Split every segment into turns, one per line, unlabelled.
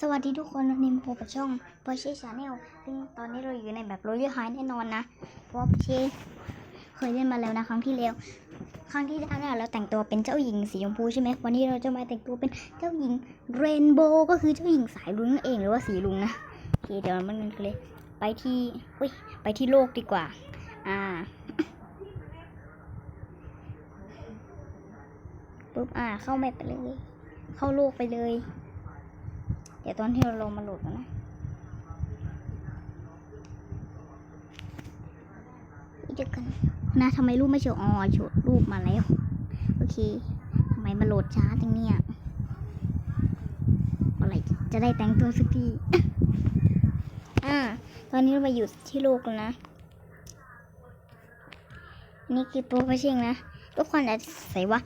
สวัสดีทุกคนนนี้มาพกับช่อง p o r s c h e Chanel ซึ่งตอนนี้เราอยู่ในแบบ Royal High แน่นอนนะ เพราะว่า Porsche เคยเล่นมาแล้วนะครั้งที่แล้ว ครั้งที่แล้วเนี่ยเราแต่งตัวเป็นเจ้าหญิงสีชมพูใช่ไหมวันนี้เราจะมาแต่งตัวเป็นเจ้าหญิงเรนโบว์ก็คือเจ้าหญิงสายรุ้งนั่นเองหรือว่าสีรุ้งนะโอเคเดี๋ยวมันกันเลย ไปที่อุ้ยไปที่โลกดีกว่า อ่าปุ๊บอ่าเข้าแมปไปเลย เข้าโลกไปเลย เดี๋ยวตอนที่เราลงมาโหลดกันนะเดี๋ยวกันนะทำไมรูปไม่โชว์อ๋อโชว์รูปมาแล้ว โอเคทำไมมาโหลดช้าจังเนี่ยอะไรจะได้แต่งตัวสักทีอ่าตอนนี้เรามาอยู่ที่โลกแล้วนะ นี่คือตัวพระเชงนะทุกคนอาจจะใส่ว่า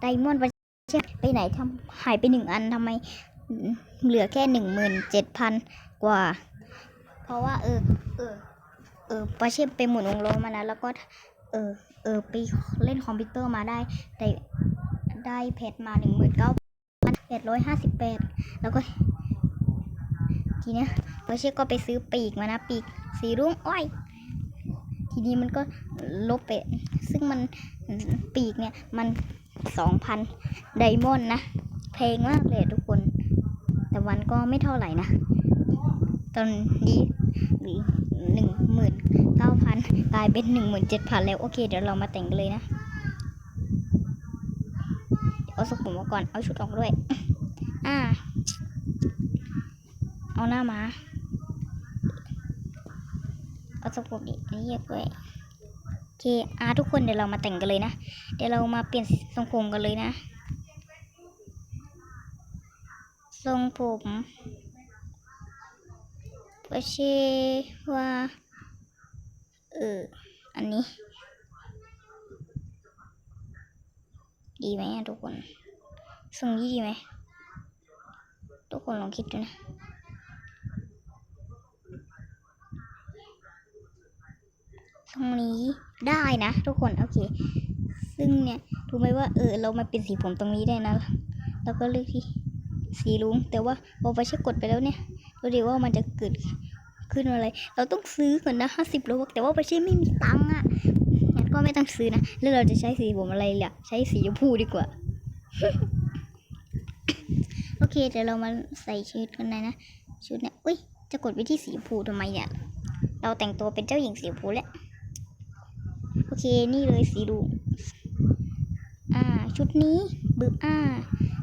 ไดมอนด์พระเชงไปไหนทำหายไปหนึ่งอันทำไม เหลือแค่หนึ่งหมื่นเจ็ดพันกว่า เพราะว่าเออ เออ เออปาเช่ไปหมุนวงล้อมานะแล้วก็ เออ เออไปเล่นคอมพิวเตอร์มาได้ ได้ได้เพชรมาหนึ่งหมื่นเก้าพันแปดร้อยห้าสิบแปดแล้วก็ ทีเนี้ยปาเช่ก็ไปซื้อปีกมานะ ปีกสีรุ้งอ้อยทีนี้มันก็ลบไป ซึ่งมันปีกเนี่ย มันสองพันไดมอนด์นะ แพงมากเลยทุก วันก็ไม่เท่าไหร่นะ ตอนนี้หนึ่งหมื่นเก้าพันกลายเป็นหนึ่งหมื่นเจ็ดพันแล้ว โอเค เดี๋ยวเรามาแต่งกันเลยนะ เอาสกุลมาก่อน เอาชุดออกด้วย อ่า เอาหน้ามา เอาสกุลอีกนี่เยอะด้วยโอเคอ่าทุกคนเดี๋ยวเรามาแต่งกันเลยนะ เดี๋ยวเรามาเปลี่ยนทรงผมกันเลยนะ ทรงผมก็เชื่อว่าเอออันนี้ ดีไหมทุกคนทรงนี้ดีไหมทุกคนลองคิดดูนะทรงนี้ได้นะ ทุกคนโอเค ซึ่งเนี่ยรู้ไหมว่าเออเรามาเป็นสีผมตรงนี้ได้นะ แล้วก็เลือกที่ สีรุ้งแต่ว่าพอไปเช็คกดไปแล้วเนี่ยดูดิว่ามันจะเกิดขึ้นอะไร เราต้องซื้อก่อนนะห้าสิบโลบักแต่ว่าไปเช็คไม่มีตังค์อะงั้นก็ไม่ต้องซื้อนะแล้วเราจะใช้สีผมอะไรล่ะใช้สีชมพูดีกว่า โอเคเดี๋ยวเรามาใส่ชุดกันเลยนะชุดเนี่ยอุ้ยจะกดไปที่สีชมพูทำไมเนี่ยเราแต่งตัวเป็นเจ้าหญิงสีชมพูแล้วโอเคนี่เลยสีรุ้งอ่าชุดนี้บึ้อ่า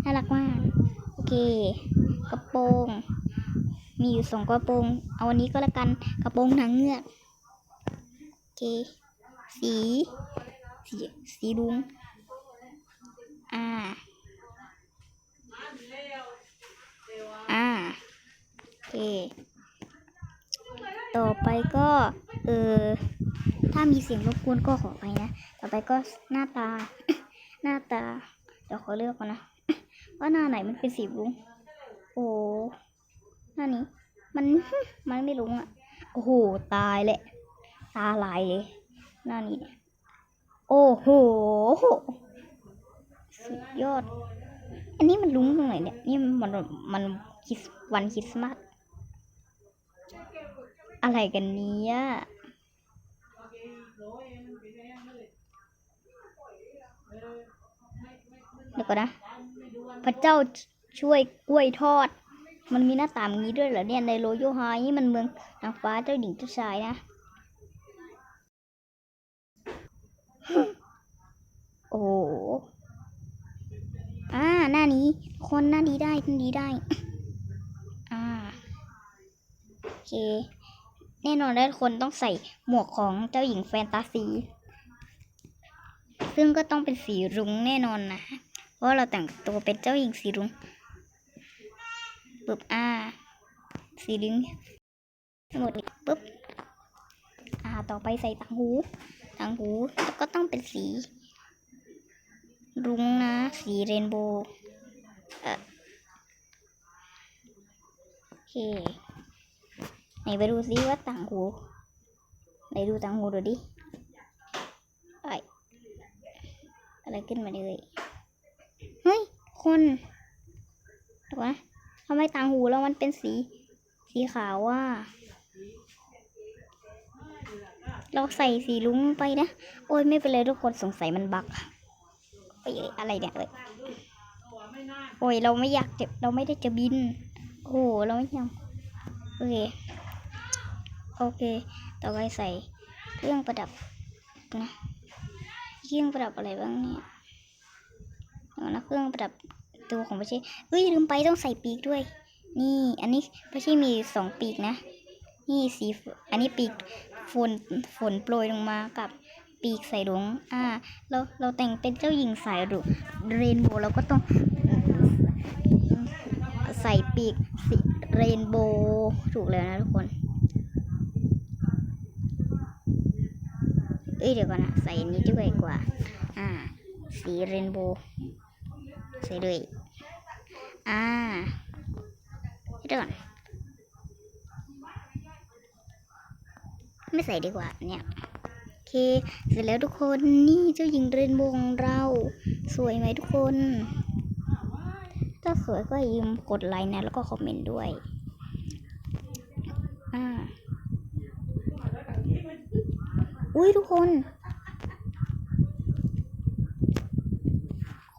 น่ารักมาก เค กระโปรง มีอยู่สองกระโปรง เอาวันนี้ก็แล้วกัน กระโปรงหนังเงือกโอเค สี สีสีรุ้งอ่า อ่าโอเค ต่อไปก็ เออ ถ้ามีเสียงรบกวนก็ขอไปนะ ต่อไปก็หน้าตา หน้าตา เดี๋ยวขอเลือกก่อนนะ ว่าหน้าไหนมันเป็นสีรุ้งโอ้หน้านี้ มันมันไม่รุ้งอะโอ้โหตายแหละตาลายเลยหน้านี้ โอ้โหสุดยอด อันนี้มันรุ้งตรงไหนเนี่ยนี่มันมันคริสวันคริสต์มาสอะไรกันเนี้ยเดี๋ยวก่อนนะ พระเจ้าช่วยกล้วยทอด มันมีหน้าต่างงนี้ด้วยเหรอเนี่ยในโรโยไฮนี่มันเมืองนางฟ้าเจ้าหญิงเจ้าชายนะโอ้อ่าหน้านี้ คนหน้าดีได้คนดีได้ อ่าโอเคแน่นอนแล้วคนต้องใส่หมวกของเจ้าหญิงแฟนตาซี ซึ่งก็ต้องเป็นสีรุ้งแน่นอนนะ ว่าเราแต่งตัวเป็นเจ้าหญิงสีรุ้งปึ๊บอ่าสีรุ้งหมดปึ๊บอ่าต่อไปใส่ต่างหูต่างหูแล้วก็ต้องเป็นสี รุ้งนะ สีเรนโบว์เอ่อโอเคไหนไปดูซิว่าต่างหูไหนดูต่างหูดูดิไออะไรขึ้นมาเลย คนเดี๋ยวนะททำไมต่างหูแล้วมันเป็นสี สีขาวว่า เราใส่สีลุ้งไปนะ โอ้ยไม่เป็นไรทุกคนสงสัยมันบักโอ้ยอะไรเนี่ยเอ้ยโอ้ยเราไม่อยากจะเราไม่ได้จะบิน โอ้โหเราไม่ยังโอเคโอเค ต่อไปใส่เครื่องประดับนะเครื่องประดับอะไรบ้างเนี่ย เอานะเครื่องประดับตัวของประเชษเฮ้ยลืมไปต้องใส่ปีกด้วย นี่อันนี้ประเชษมีสองปีกนะ นี่สีอันนี้ปีกฝนฝนโปรยลงมากับปีกใส่หลงอ่า เราเราแต่งเป็นเจ้าหญิงสายรุเรนโบว์เราก็ต้องใส่ปีกสีเรนโบว์ถูกแล้วนะทุกคน เอ้ยเดี๋ยวก่อนนะใส่อันนี้ด้วยดีกว่า อ่า สีเรนโบว์ ใส่เลยอ่าเดี๋ยวก่อนไม่ใส่ดีกว่าเนี่ยโอเค เสร็จแล้วทุกคนนี่เจ้าหญิงเรนโบว์ของเรา สวยไหมทุกคน ถ้าสวยก็ย่าลืมกดไลค์นะ แล้วก็คอมเมนต์ด้วยอ่าอุ้ยทุกคน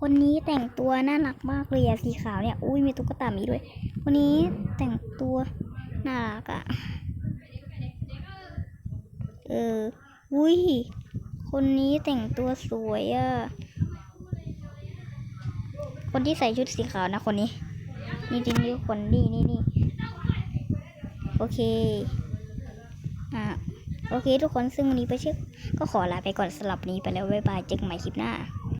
คนนี้แต่งตัวน่ารักมากเลยอะสีขาวเนี่ย อุ้ยมีตุ๊กตามีด้วย คนนี้แต่งตัวน่ารักอะเออ อุ้ย คนนี้แต่งตัวสวยอะคนที่ใส่ชุดสีขาวนะคนนี้ นี่จริงนี่คนนี่นี่นี่โอเค อ่าโอเค ทุกคนซึ่งวันนี้ไปเช็คก็ขอลาไปก่อนสำหรับนนี้ไปแล้วบ๊ายบายเจอกันใหม่คลิปหน้า